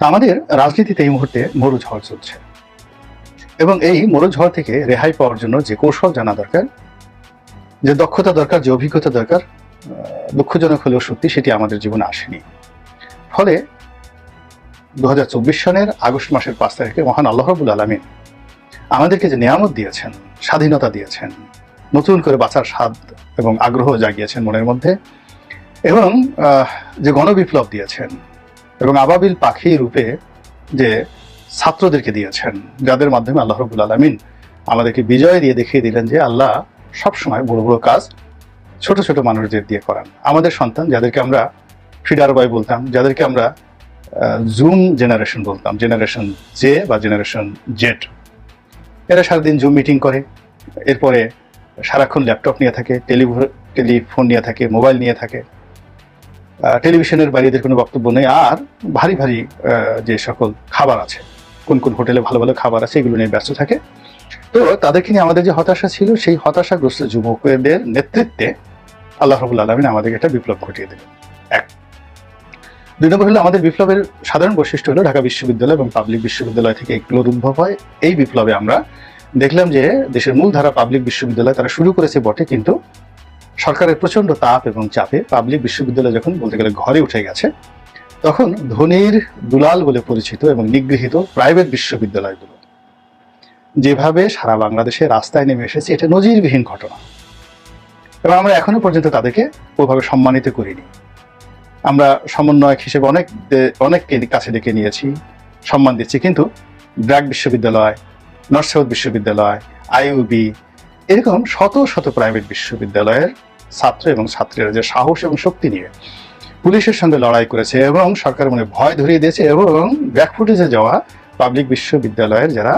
তা আমাদের রাজনীতিতে এই মুহূর্তে মরু ঝড় চলছে। এবং এই মরু ঝড় থেকে রেহাই পাওয়ার জন্য যে কৌশল জানা দরকার, যে দক্ষতা দরকার, যে অভিজ্ঞতা দরকার দুঃখজনক হলেও সত্যি সেটি আমাদের জীবনে আসেনি। ফলে দু সনের আগস্ট মাসের পাঁচ তারিখে মহান আল্লাহ রবুল আলমিন আমাদেরকে যে নিয়ামত দিয়েছেন, স্বাধীনতা দিয়েছেন, নতুন করে বাঁচার স্বাদ এবং আগ্রহ জাগিয়েছেন মনের মধ্যে, এবং যে গণবিপ্লব দিয়েছেন এবং আবাবিল পাখি রূপে যে ছাত্রদেরকে দিয়েছেন, যাদের মাধ্যমে আল্লাহ রবুল আলমিন আমাদেরকে বিজয় দিয়ে দেখিয়ে দিলেন যে আল্লাহ সবসময় বড় বড় কাজ ছোট ছোট মানুষদের দিয়ে করান। আমাদের সন্তান যাদেরকে আমরা ফিডার বয় বলতাম, যাদেরকে আমরা জুম জেনারেশন বলতাম, জেনারেশন জে বা জেনারেশন জেড। এরা সারাদিন জুম মিটিং করে, এরপরে সারাক্ষণ ল্যাপটপ নিয়ে থাকে টেলিফোন নিয়ে থাকে, মোবাইল নিয়ে থাকে। টেলিভিশনের বাইরে এদের কোনো বক্তব্য নেই। আর ভারী ভারী যে সকল খাবার আছে, কোন কোন হোটেলে ভালো ভালো খাবার আছে, এগুলো নিয়ে ব্যস্ত থাকে। তো তাদেরকে নিয়ে আমাদের যে হতাশা ছিল, সেই হতাশাগ্রস্ত যুবকদের নেতৃত্বে আল্লাহ রবুল আলমিন আমাদেরকে একটা বিপ্লব ঘটিয়ে দিলেন। এক। দুই নম্বর হলো, আমাদের বিপ্লবের সাধারণ বৈশিষ্ট্য হলো ঢাকা বিশ্ববিদ্যালয় এবং পাবলিক বিশ্ববিদ্যালয় থেকে এগুলোর উদ্ভব হয়। এই বিপ্লবে আমরা দেখলাম যে দেশের মূলধারা পাবলিক বিশ্ববিদ্যালয় তারা শুরু করেছে বটে, কিন্তু সরকারের প্রচণ্ড তাপ এবং চাপে পাবলিক বিশ্ববিদ্যালয় যখন বলতে গেলে ঘরে উঠে গেছে, তখন ধনির দুলাল বলে পরিচিত এবং নিগৃহীত প্রাইভেট বিশ্ববিদ্যালয়গুলো, যেভাবে সারা বাংলাদেশে রাস্তায় নেমে এসেছে, এটা নজিরবিহীন ঘটনা। এবং আমরা এখনও পর্যন্ত তাদেরকে ওভাবে সম্মানিত করিনি। আমরা সমন্বয়ক হিসেবে অনেক অনেককে কাছে ডেকে নিয়েছি, সম্মান দিচ্ছি, কিন্তু ব্র্যাক বিশ্ববিদ্যালয় নর্থ সাউথ বিশ্ববিদ্যালয়, আইইউবি, এরকম শত শত প্রাইভেট বিশ্ববিদ্যালয়ের ছাত্র এবং ছাত্রীরা যে সাহস এবং শক্তি নিয়ে পুলিশের সঙ্গে লড়াই করেছে এবং সরকার মনে ভয় ধরিয়ে দিয়েছে এবং ব্যাকফুটেজে যাওয়া পাবলিক বিশ্ববিদ্যালয়ের যারা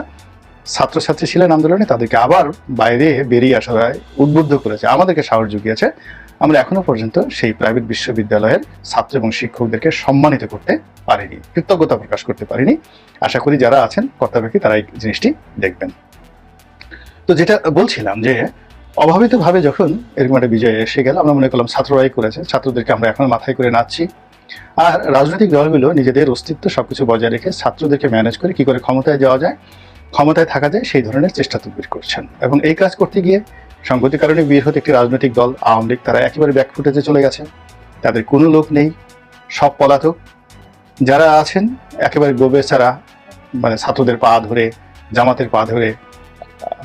ছাত্রছাত্রী ছিলেন আন্দোলনে, তাদেরকে আবার বাইরে বেরিয়ে আসায় উদ্বুদ্ধ করেছে। আমাদেরকে সাহস জুগিয়েছে। আমরা এখনও পর্যন্ত সেই প্রাইভেট বিশ্ববিদ্যালয়ের ছাত্র এবং শিক্ষকদেরকে সম্মানিত করতে পারিনি, কৃতজ্ঞতা প্রকাশ করতে পারিনি। আশা করি যারা আছেন কর্তাব্যক্তি তারা এই জিনিসটি দেখবেন। তো যেটা বলছিলাম যে অভাবিতভাবে যখন এরকম একটা বিজয় এসে গেল, আমরা মনে করলাম ছাত্ররাই করেছে, ছাত্রদেরকে আমরা এখন মাথায় করে নাচছি। আর রাজনৈতিক দলগুলো নিজেদের অস্তিত্ব সবকিছু বজায় রেখে ছাত্রদেরকে ম্যানেজ করে কি করে ক্ষমতায় যাওয়া যায়, ক্ষমতায় থাকা যায়, সেই ধরনের চেষ্টা তদবির করছেন। এবং এই কাজ করতে গিয়ে সংগতির কারণে বৃহৎ একটি রাজনৈতিক দল, আওয়ামী লীগ, তারা একেবারে ব্যাক ব্যাকফুটেজে চলে গেছে। তাদের কোনো লোক নেই, সব পলাতক। যারা আছেন, একেবারে গোবে ছাড়া মানে ছাত্রদের পা ধরে, জামাতের পা ধরে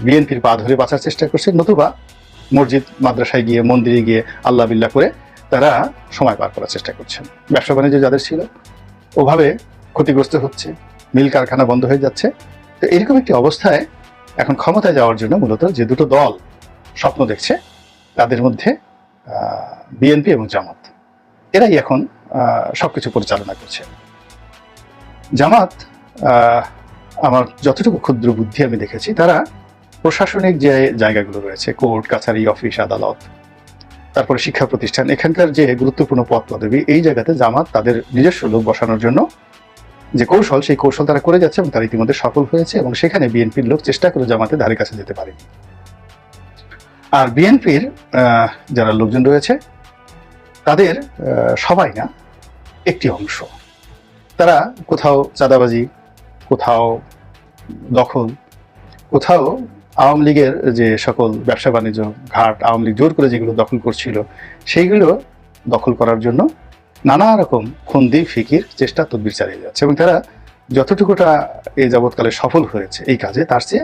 বিএনপির পা ধরে বাঁচার চেষ্টা করছে নতুবা মসজিদ মাদ্রাসায় গিয়ে মন্দিরে গিয়ে আল্লাহ বিল্লাহ করে তারা সময় পার করার চেষ্টা করছেন। ব্যবসা বাণিজ্য যাদের ছিল ওভাবে ক্ষতিগ্রস্ত হচ্ছে মিল কারখানা বন্ধ হয়ে যাচ্ছে। তো এরকম একটি অবস্থায় এখন ক্ষমতায় যাওয়ার জন্য মূলত যে দুটো দল স্বপ্ন দেখছে তাদের মধ্যে বিএনপি এবং জামাত। এরাই এখন আহ, সবকিছু পরিচালনা করছে। জামাত আমার যতটুকু ক্ষুদ্র বুদ্ধি আমি দেখেছি তারা প্রশাসনিক যে জায়গাগুলো রয়েছে, কোর্ট, কাছারি, অফিস, আদালত, তারপরে শিক্ষা প্রতিষ্ঠান, এখানকার যে গুরুত্বপূর্ণ পদ পদবি, এই জায়গাতে জামাত তাদের নিজস্ব লোক বসানোর জন্য যে কৌশল, সেই কৌশল তারা করে যাচ্ছে এবং তারা ইতিমধ্যে সফল হয়েছে এবং সেখানে বিএনপির লোক চেষ্টা করে জামাতের ধারে কাছে যেতে পারেনি। আর বিএনপির যারা লোকজন রয়েছে, তাদের সবাই না, একটি অংশ। তারা কোথাও চাঁদাবাজি, কোথাও দখল, কোথাও আওয়ামী লীগের যে সকল ব্যবসা বাণিজ্য ঘাট আওয়ামী লীগ জোর করে যেগুলো দখল করছিল, সেইগুলো দখল করার জন্য নানা রকম খন্দি, ফিকির, চেষ্টা, তদবির চালিয়ে যাচ্ছে এবং তারা যতটুকুটা এই যাবৎকালে সফল হয়েছে এই কাজে, তার চেয়ে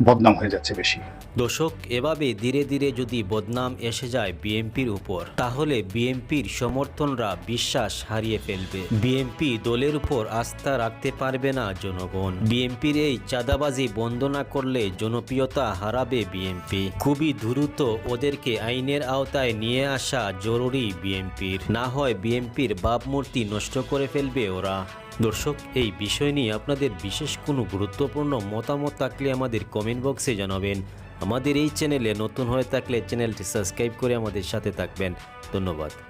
বদনাম হয়ে যাচ্ছে বেশি। দর্শক, এভাবে ধীরে ধীরে যদি বদনাম এসে যায় বিএনপির উপর, তাহলে বিএনপির সমর্থনরা বিশ্বাস হারিয়ে ফেলবে। বিএনপি দলের উপর আস্থা রাখতে পারবে না জনগণ। বিএনপির এই চাঁদাবাজি বন্ধ না করলে জনপ্রিয়তা হারাবে বিএনপি। খুবই দ্রুত ওদেরকে আইনের আওতায় নিয়ে আসা জরুরি বিএনপির। না হয় বিএনপির ভাবমূর্তি নষ্ট করে ফেলবে ওরা। দর্শক, এই বিষয় নিয়ে আপনাদের বিশেষ কোনো গুরুত্বপূর্ণ মতামত থাকলে আমাদের কমেন্ট বক্সে জানাবেন। আমাদের এই চ্যানেলে নতুন হয়ে থাকলে চ্যানেলটি সাবস্ক্রাইব করে আমাদের সাথে থাকবেন। ধন্যবাদ।